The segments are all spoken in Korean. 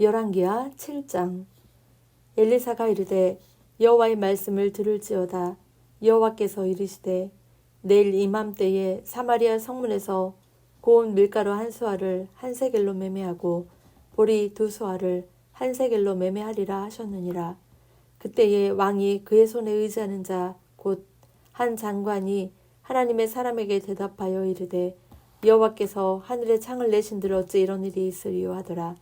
열왕기하 7장. 엘리사가 이르되 여호와의 말씀을 들을지어다. 여호와께서 이르시되 내일 이맘때에 사마리아 성문에서 고운 밀가루 한 수아를 한 세겔로 매매하고 보리 두 수아를 한 세겔로 매매하리라 하셨느니라. 그때에 왕이 그의 손에 의지하는 자 곧 한 장관이 하나님의 사람에게 대답하여 이르되 여호와께서 하늘에 창을 내신 들 어찌 이런 일이 있으리요 하더라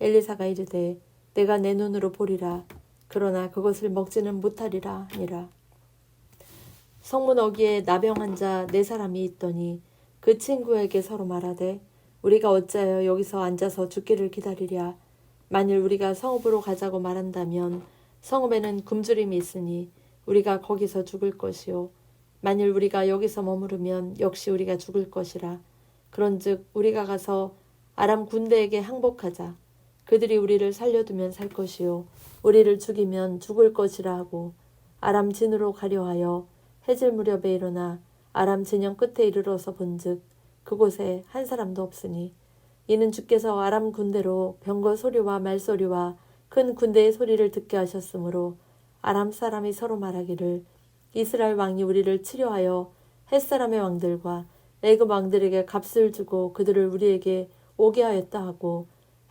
엘리사가 이르되 내가 내 눈으로 보리라. 그러나 그것을 먹지는 못하리라 하니라. 성문 어귀에 나병 환자 네 사람이 있더니 그 친구에게 서로 말하되 우리가 어찌하여 여기서 앉아서 죽기를 기다리랴? 만일 우리가 성읍으로 가자고 말한다면 성읍에는 굶주림이 있으니 우리가 거기서 죽을 것이요. 만일 우리가 여기서 머무르면 역시 우리가 죽을 것이라. 그런즉 우리가 가서 아람 군대에게 항복하자 그들이 우리를 살려두면 살 것이요. 우리를 죽이면 죽을 것이라 하고 아람 진으로 가려 하여 해질 무렵에 일어나 아람 진영 끝에 이르러서 본즉 그곳에 한 사람도 없으니 이는 주께서 아람 군대로 병거 소리와 말소리와 큰 군대의 소리를 듣게 하셨으므로 아람 사람이 서로 말하기를 이스라엘 왕이 우리를 치료하여 햇사람의 왕들과 애굽 왕들에게 값을 주고 그들을 우리에게 오게 하였다 하고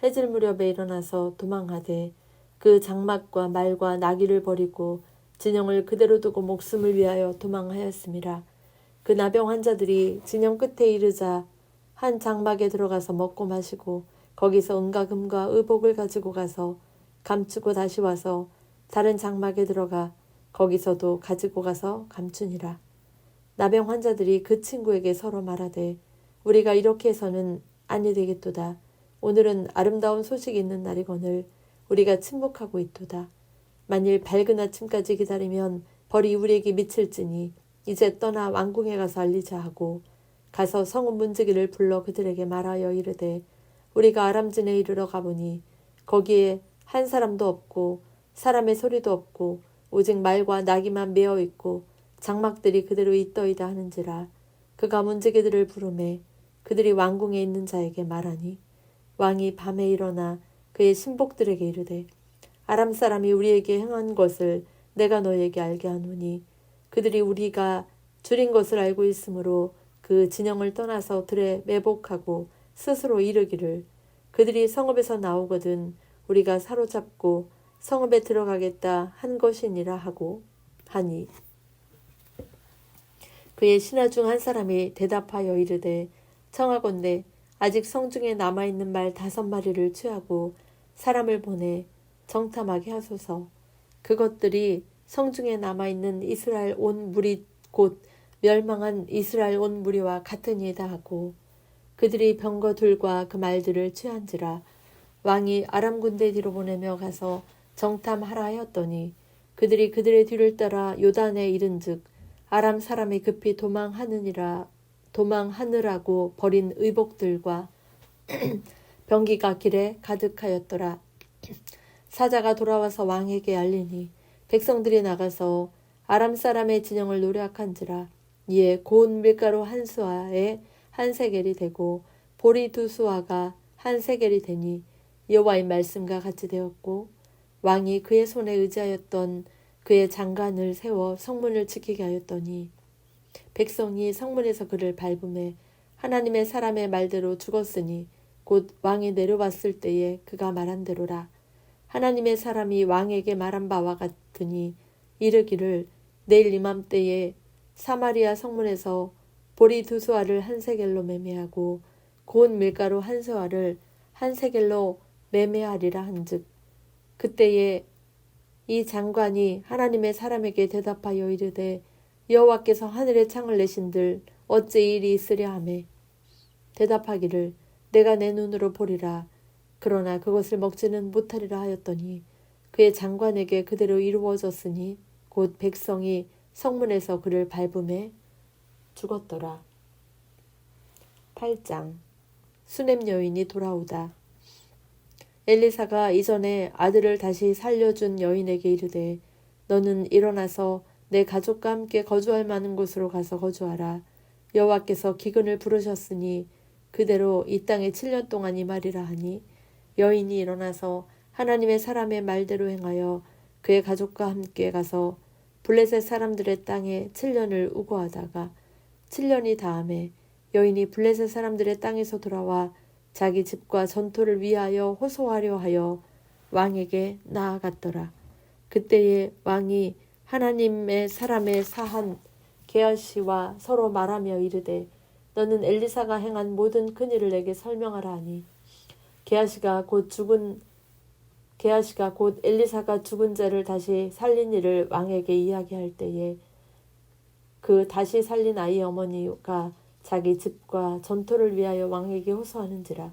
해질 무렵에 일어나서 도망하되 그 장막과 말과 나귀를 버리고 진영을 그대로 두고 목숨을 위하여 도망하였습니다. 그 나병 환자들이 진영 끝에 이르자 한 장막에 들어가서 먹고 마시고 거기서 은과 금과 의복을 가지고 가서 감추고 다시 와서 다른 장막에 들어가 거기서도 가지고 가서 감추니라. 나병 환자들이 그 친구에게 서로 말하되 우리가 이렇게 해서는 아니 되겠도다. 오늘은 아름다운 소식이 있는 날이거늘 우리가 침묵하고 있도다. 만일 밝은 아침까지 기다리면 벌이 우리에게 미칠지니 이제 떠나 왕궁에 가서 알리자 하고 가서 성읍 문지기를 불러 그들에게 말하여 이르되 우리가 아람진에 이르러 가보니 거기에 한 사람도 없고 사람의 소리도 없고 오직 말과 나귀만 메어 있고 장막들이 그대로 있더이다 하는지라 그가 문지기들을 부르매 그들이 왕궁에 있는 자에게 말하니 왕이 밤에 일어나 그의 신복들에게 이르되 아람 사람이 우리에게 행한 것을 내가 너에게 알게 하노니 그들이 우리가 줄인 것을 알고 있으므로 그 진영을 떠나서 들에 매복하고 스스로 이르기를 그들이 성읍에서 나오거든 우리가 사로잡고 성읍에 들어가겠다 한 것이니라 하고 하니. 그의 신하 중 한 사람이 대답하여 이르되 청하건대 아직 성중에 남아있는 말 다섯 마리를 취하고 사람을 보내 정탐하게 하소서. 그것들이 성중에 남아있는 이스라엘 온 무리 곧 멸망한 이스라엘 온 무리와 같으니이다 하고 그들이 병거 둘과 그 말들을 취한지라 왕이 아람 군대 뒤로 보내며 가서 정탐하라 하였더니 그들이 그들의 뒤를 따라 요단에 이른즉 아람 사람이 급히 도망하느니라 도망하느라고 버린 의복들과 병기가 길에 가득하였더라. 사자가 돌아와서 왕에게 알리니 백성들이 나가서 아람 사람의 진영을 노력한지라 이에 고운 밀가루 한 수아에 한 세겔이 되고 보리 두 수아가 한 세겔이 되니 여호와의 말씀과 같이 되었고 왕이 그의 손에 의지하였던 그의 장관을 세워 성문을 지키게 하였더니 백성이 성문에서 그를 밟음에 하나님의 사람의 말대로 죽었으니 곧 왕이 내려왔을 때에 그가 말한 대로라. 하나님의 사람이 왕에게 말한 바와 같으니 이르기를 내일 이맘때에 사마리아 성문에서 보리 두 수알을 한 세겔로 매매하고 고운 밀가루 한 수알을 한 세겔로 매매하리라 한즉 그때에 이 장관이 하나님의 사람에게 대답하여 이르되 여호와께서 하늘의 창을 내신들 어찌 일이 있으랴 하매 대답하기를 내가 내 눈으로 보리라 그러나 그것을 먹지는 못하리라 하였더니 그의 장관에게 그대로 이루어졌으니 곧 백성이 성문에서 그를 밟음에 죽었더라. 8장 수냄 여인이 돌아오다. 엘리사가 이전에 아들을 다시 살려준 여인에게 이르되 너는 일어나서 내 가족과 함께 거주할 만한 곳으로 가서 거주하라. 여호와께서 기근을 부르셨으니 그대로 이 땅에 7년 동안 이 말이라 하니 여인이 일어나서 하나님의 사람의 말대로 행하여 그의 가족과 함께 가서 블레셋 사람들의 땅에 7년을 우거하다가 7년이 다음에 여인이 블레셋 사람들의 땅에서 돌아와 자기 집과 전토를 위하여 호소하려 하여 왕에게 나아갔더라. 그때에 왕이 하나님의 사람의 사한 게하시와 서로 말하며 이르되 너는 엘리사가 행한 모든 큰 일을 내게 설명하라 하니 게하시가 곧 죽은 게하시가 곧 엘리사가 죽은 자를 다시 살린 일을 왕에게 이야기할 때에 그 다시 살린 아이 어머니가 자기 집과 전토를 위하여 왕에게 호소하는지라.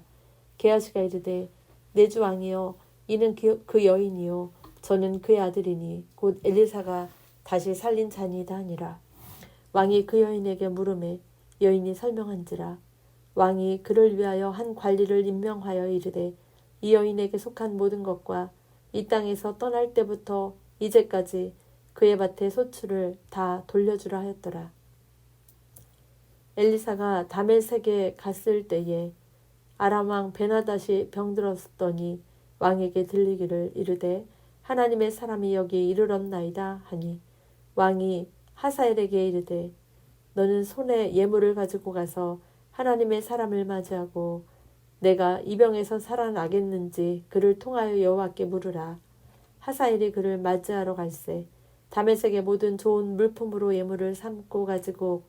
게하시가 이르되 내 주 왕이여 이는 그, 그 여인이요 저는 그의 아들이니 곧 엘리사가 다시 살린 자니이다 하니라 왕이 그 여인에게 물음에 여인이 설명한지라 왕이 그를 위하여 한 관리를 임명하여 이르되 이 여인에게 속한 모든 것과 이 땅에서 떠날 때부터 이제까지 그의 밭의 소출을 다 돌려주라 하였더라. 엘리사가 다메섹에 갔을 때에 아람 왕 베나다시 병들었더니 왕에게 들리기를 이르되 하나님의 사람이 여기 이르렀나이다 하니 왕이 하사엘에게 이르되 너는 손에 예물을 가지고 가서 하나님의 사람을 맞이하고 내가 이 병에서 살아나겠는지 그를 통하여 여호와께 물으라. 하사엘이 그를 맞이하러 갈새 다메섹의 모든 좋은 물품으로 예물을 삼고 가지고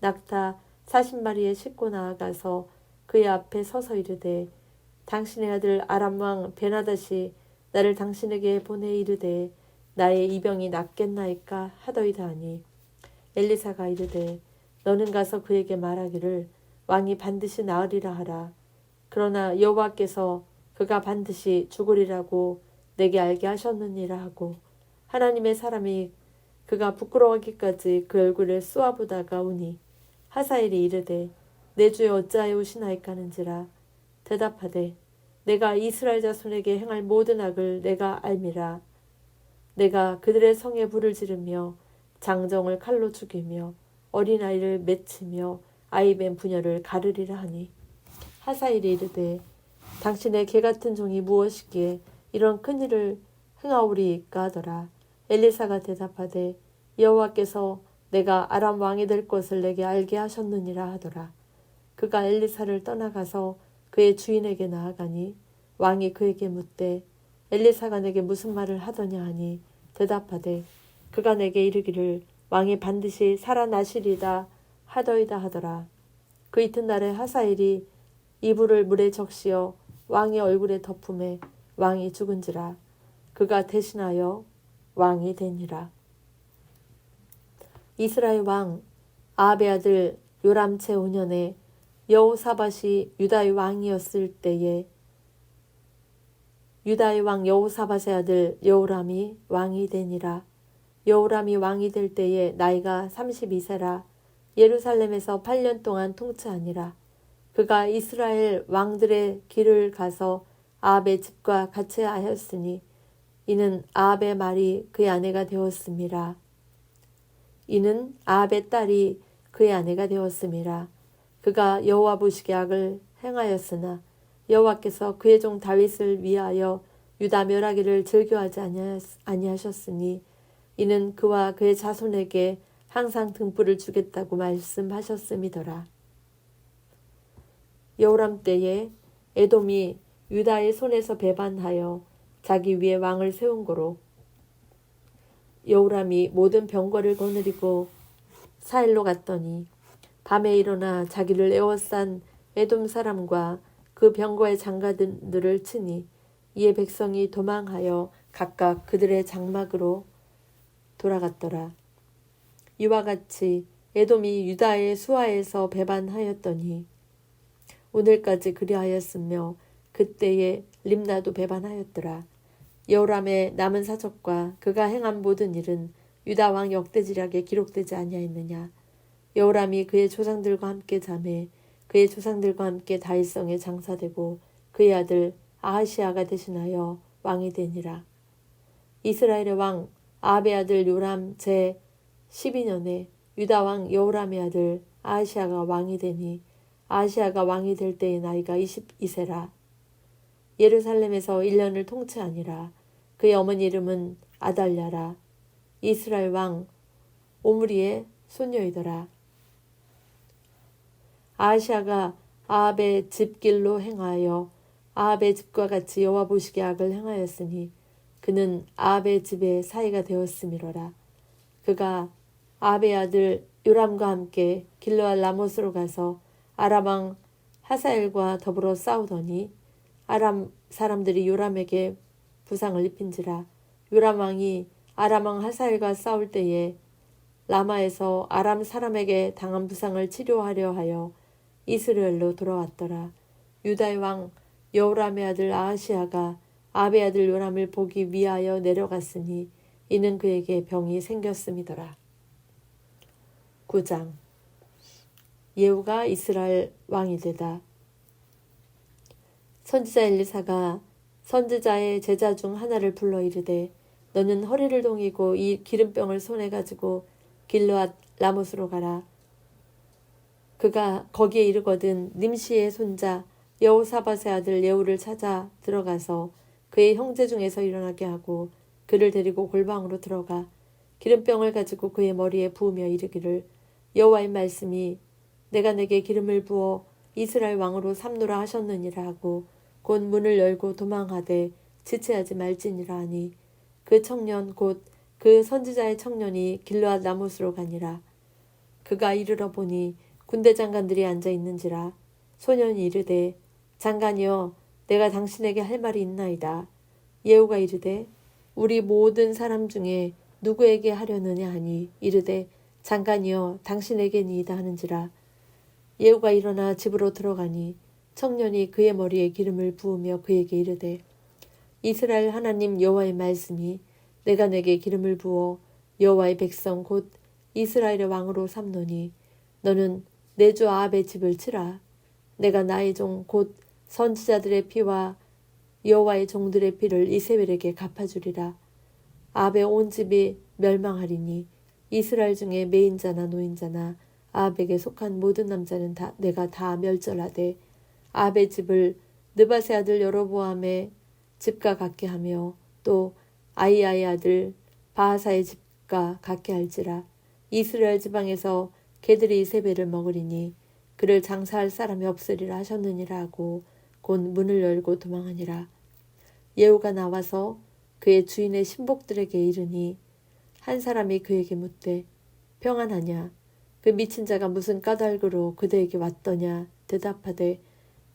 낙타 40마리에 싣고 나아가서 그의 앞에 서서 이르되 당신의 아들 아람 왕 베나다시 나를 당신에게 보내 이르되 나의 이 병이 낫겠나이까 하더이다 하니 엘리사가 이르되 너는 가서 그에게 말하기를 왕이 반드시 나으리라 하라. 그러나 여호와께서 그가 반드시 죽으리라고 내게 알게 하셨느니라 하고 하나님의 사람이 그가 부끄러워하기까지 그 얼굴을 쏘아보다가 우니 하사엘이 이르되 내 주에 어찌하여 오시나이까 하는지라 대답하되 내가 이스라엘 자손에게 행할 모든 악을 내가 알미라. 내가 그들의 성에 불을 지르며 장정을 칼로 죽이며 어린아이를 맺히며 아이벤 부녀를 가르리라 하니. 하사일이 이르되 당신의 개 같은 종이 무엇이기에 이런 큰 일을 행하오리이까 하더라. 엘리사가 대답하되 여호와께서 내가 아람 왕이 될 것을 내게 알게 하셨느니라 하더라. 그가 엘리사를 떠나가서 그의 주인에게 나아가니 왕이 그에게 묻되 엘리사가 내게 무슨 말을 하더냐 하니 대답하되 그가 내게 이르기를 왕이 반드시 살아나시리다 하더이다 하더라. 그 이튿날에 하사엘이 이불을 물에 적시어 왕의 얼굴에 덮음에 왕이 죽은지라 그가 대신하여 왕이 되니라. 이스라엘 왕 아합의 아들 요람 제5년에 여호사밧이 유다의 왕이었을 때에 유다의 왕 여호사밧의 아들 여호람이 왕이 되니라. 여호람이 왕이 될 때에 나이가 32세라 예루살렘에서 8년 동안 통치하니라. 그가 이스라엘 왕들의 길을 가서 아합의 집과 같이 하였으니 이는 아합의 말이 그의 아내가 되었음이라. 이는 아합의 딸이 그의 아내가 되었음이라. 그가 여호와 보시기에 악을 행하였으나 여호와께서 그의 종 다윗을 위하여 유다 멸하기를 즐겨하지 아니하셨으니 이는 그와 그의 자손에게 항상 등불을 주겠다고 말씀하셨음이더라. 여호람 때에 에돔이 유다의 손에서 배반하여 자기 위에 왕을 세운 거로 여호람이 모든 병거를 거느리고 사일로 갔더니 밤에 일어나 자기를 에워싼 에돔 사람과 그 병거의 장가들을 치니 이에 백성이 도망하여 각각 그들의 장막으로 돌아갔더라. 이와 같이 에돔이 유다의 수하에서 배반하였더니 오늘까지 그리하였으며 그때에 림나도 배반하였더라. 여호람의 남은 사적과 그가 행한 모든 일은 유다 왕 역대지략에 기록되지 아니하였느냐. 여호람이 그의 조상들과 함께 잠에 그의 조상들과 함께 다윗성에 장사되고 그의 아들 아하시아가 대신하여 왕이 되니라. 이스라엘의 왕 아합의 아들 요람 제 12년에 유다 왕 여호람의 아들 아하시아가 왕이 되니 아하시아가 왕이 될 때의 나이가 22세라. 예루살렘에서 1년을 통치하니라. 그의 어머니 이름은 아달랴라. 이스라엘 왕 오므리의 손녀이더라. 아시아가 아합의 집길로 행하여 아합의 집과 같이 여호와 보시기에 악을 행하였으니 그는 아합의 집에 사이가 되었음이로라. 그가 아합의 아들 요람과 함께 길르알 라못으로 가서 아람 왕 하사엘과 더불어 싸우더니 아람 사람들이 요람에게 부상을 입힌지라 요람 왕이 아람 왕 하사엘과 싸울 때에 라마에서 아람 사람에게 당한 부상을 치료하려 하여 이스라엘로 돌아왔더라. 유다의 왕 여호람의 아들 아하시아가 아베 아들 요람을 보기 위하여 내려갔으니 이는 그에게 병이 생겼음이더라. 9장 예후가 이스라엘 왕이 되다. 선지자 엘리사가 선지자의 제자 중 하나를 불러 이르되 너는 허리를 동이고 이 기름병을 손에 가지고 길르앗 라못으로 가라. 그가 거기에 이르거든 님시의 손자 여호사밧의 아들 예후를 찾아 들어가서 그의 형제 중에서 일어나게 하고 그를 데리고 골방으로 들어가 기름병을 가지고 그의 머리에 부으며 이르기를 여호와의 말씀이 내가 내게 기름을 부어 이스라엘 왕으로 삼노라 하셨느니라 하고 곧 문을 열고 도망하되 지체하지 말지니라 하니 그 청년 곧 그 선지자의 청년이 길르앗 나못으로 가니라. 그가 이르러 보니 군대 장관들이 앉아 있는지라 소년이 이르되 장관이여 내가 당신에게 할 말이 있나이다. 예후가 이르되 우리 모든 사람 중에 누구에게 하려느냐 하니 이르되 장관이여 당신에게니이다 하는지라. 예후가 일어나 집으로 들어가니 청년이 그의 머리에 기름을 부으며 그에게 이르되 이스라엘 하나님 여호와의 말씀이 내가 내게 기름을 부어 여호와의 백성 곧 이스라엘의 왕으로 삼노니 너는 내 주 아합의 집을 치라. 내가 나의 종 곧 선지자들의 피와 여호와의 종들의 피를 이세벨에게 갚아주리라. 아합의 온 집이 멸망하리니 이스라엘 중에 매인자나 노인자나 아합에게 속한 모든 남자는 다 내가 다 멸절하되 아합의 집을 느바세 아들 여로보암의 집과 같게 하며 또 아이아의 아들 바하사의 집과 같게 할지라. 이스라엘 지방에서 개들이 이세벨을 먹으리니 그를 장사할 사람이 없으리라 하셨느니라 하고 곧 문을 열고 도망하니라. 예후가 나와서 그의 주인의 신복들에게 이르니 한 사람이 그에게 묻되 평안하냐? 그 미친 자가 무슨 까닭으로 그대에게 왔더냐? 대답하되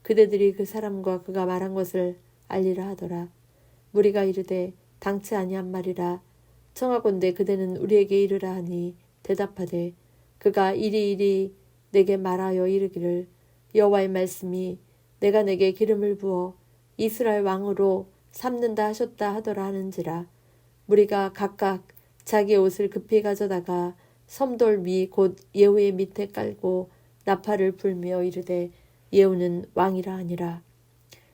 그대들이 그 사람과 그가 말한 것을 알리라 하더라. 무리가 이르되 당치 아니한 말이라. 청하건대 그대는 우리에게 이르라 하니 대답하되 그가 이리 이리 내게 말하여 이르기를 여호와의 말씀이 내가 내게 기름을 부어 이스라엘 왕으로 삼는다 하셨다 하더라 하는지라 무리가 각각 자기 옷을 급히 가져다가 섬돌 위곧 예후의 밑에 깔고 나팔을 불며 이르되 예후는 왕이라 하니라.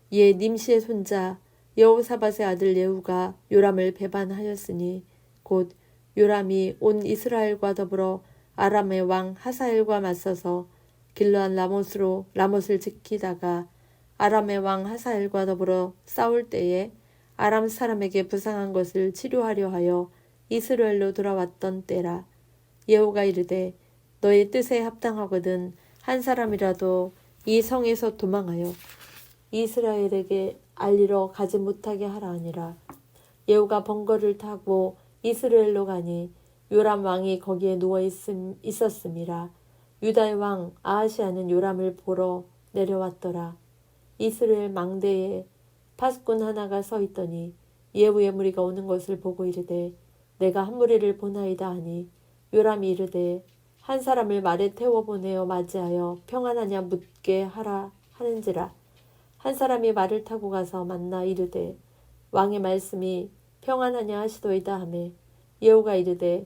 이에 님시의 손자 여호사밧의 아들 예후가 요람을 배반하였으니 곧 요람이 온 이스라엘과 더불어 아람의 왕 하사엘과 맞서서 길르한 라못으로 라못을 지키다가 아람의 왕 하사엘과 더불어 싸울 때에 아람 사람에게 부상한 것을 치료하려 하여 이스라엘로 돌아왔던 때라 예후가 이르되 너의 뜻에 합당하거든 한 사람이라도 이 성에서 도망하여 이스라엘에게 알리러 가지 못하게 하라 하니라. 예후가 번거를 타고 이스라엘로 가니 요람 왕이 거기에 누워 있음, 있었음이라 유다의 왕 아하시아는 요람을 보러 내려왔더라. 이스라엘 망대에 파수꾼 하나가 서 있더니 예후의 무리가 오는 것을 보고 이르되 내가 한 무리를 보나이다 하니 요람이 이르되 한 사람을 말에 태워 보내어 맞이하여 평안하냐 묻게 하라 하는지라. 한 사람이 말을 타고 가서 만나 이르되 왕의 말씀이 평안하냐 하시도이다 하매 예후가 이르되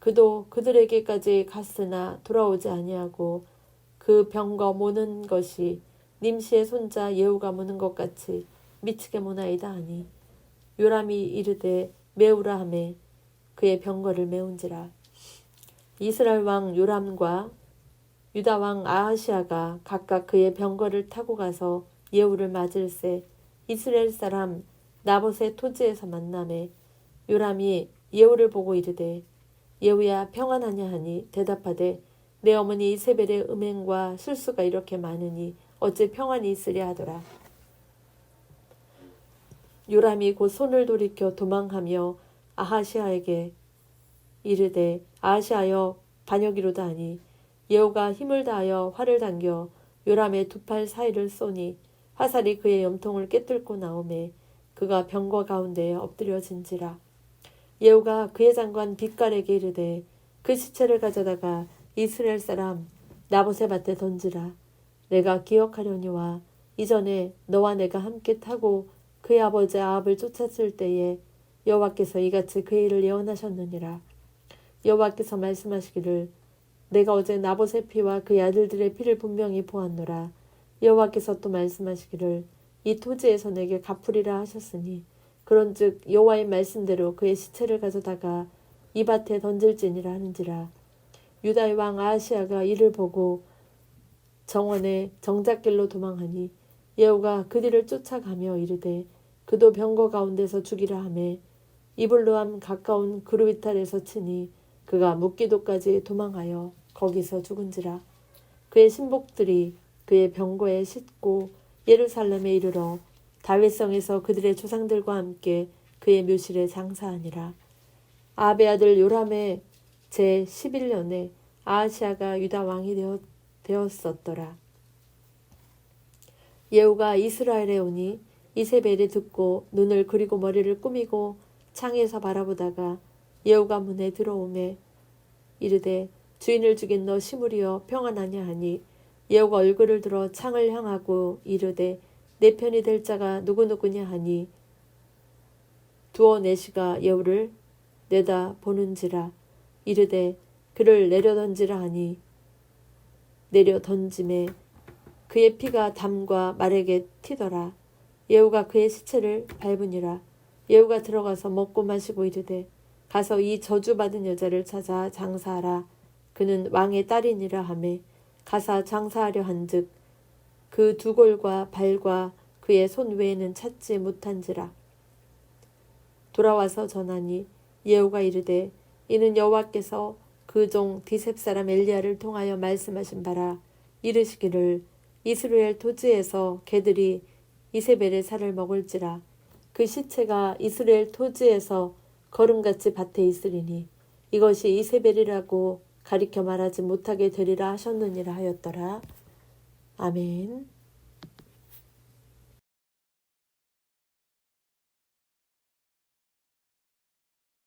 그도 그들에게까지 갔으나 돌아오지 아니하고 그 병거 모는 것이 님시의 손자 예후가 무는 것 같이 미치게 모나이다 하니 요람이 이르되 메우라 하매 그의 병거를 메운지라. 이스라엘 왕 요람과 유다 왕 아하시아가 각각 그의 병거를 타고 가서 예후를 맞을세 이스라엘 사람 나봇의 토지에서 만남에 요람이 예후를 보고 이르되 예후야 평안하냐 하니 대답하되 내 어머니 이세벨의 음행과 실수가 이렇게 많으니 어찌 평안이 있으랴 하더라. 요람이 곧 손을 돌이켜 도망하며 아하시아에게 이르되 아하시아여 반역이로다 하니 예후가 힘을 다하여 활을 당겨 요람의 두 팔 사이를 쏘니 화살이 그의 염통을 깨뚫고 나오매 그가 병거 가운데에 엎드려진지라 예후가 그의 장관 빛깔에게 이르되 그 시체를 가져다가 이스라엘 사람 나봇의 밭에 던지라. 내가 기억하려니와 이전에 너와 내가 함께 타고 그의 아버지 아합을 쫓았을 때에 여호와께서 이같이 그 일을 예언하셨느니라. 여호와께서 말씀하시기를 내가 어제 나봇의 피와 그의 아들들의 피를 분명히 보았노라. 여호와께서 또 말씀하시기를 이 토지에서 내게 갚으리라 하셨으니 그런즉 여호와의 말씀대로 그의 시체를 가져다가 이 밭에 던질지니라 하는지라. 유다의 왕 아하시아가 이를 보고 정원의 정작길로 도망하니 예후가 그 뒤를 쫓아가며 이르되 그도 병거 가운데서 죽이라 하매 이블루함 가까운 그루비탈에서 치니 그가 묵기도까지 도망하여 거기서 죽은지라. 그의 신복들이 그의 병거에 싣고 예루살렘에 이르러 다윗성에서 그들의 조상들과 함께 그의 묘실에 장사하니라 아베 아들 요람의 제 11년에 아하시아가 유다 왕이 되었, 되었었더라. 예후가 이스라엘에 오니 이세벨이 듣고 눈을 그리고 머리를 꾸미고 창에서 바라보다가 예후가 문에 들어오매 이르되 주인을 죽인 너 시므리여 평안하냐 하니 예후가 얼굴을 들어 창을 향하고 이르되 내 편이 될 자가 누구누구냐 하니 두어 내시가 예후를 내다 보는지라 이르되 그를 내려 던지라 하니 내려 던짐에 그의 피가 담과 말에게 튀더라. 예후가 그의 시체를 밟으니라. 예후가 들어가서 먹고 마시고 이르되 가서 이 저주받은 여자를 찾아 장사하라. 그는 왕의 딸이니라 하매 가사 장사하려 한즉 그 두 골과 발과 그의 손 외에는 찾지 못한지라. 돌아와서 전하니 예후가 이르되 이는 여호와께서 그 종 디셉 사람 엘리야를 통하여 말씀하신 바라. 이르시기를 이스라엘 토지에서 개들이 이세벨의 살을 먹을지라. 그 시체가 이스라엘 토지에서 걸음같이 밭에 있으리니 이것이 이세벨이라고 가리켜 말하지 못하게 되리라 하셨느니라 하였더라. 아멘.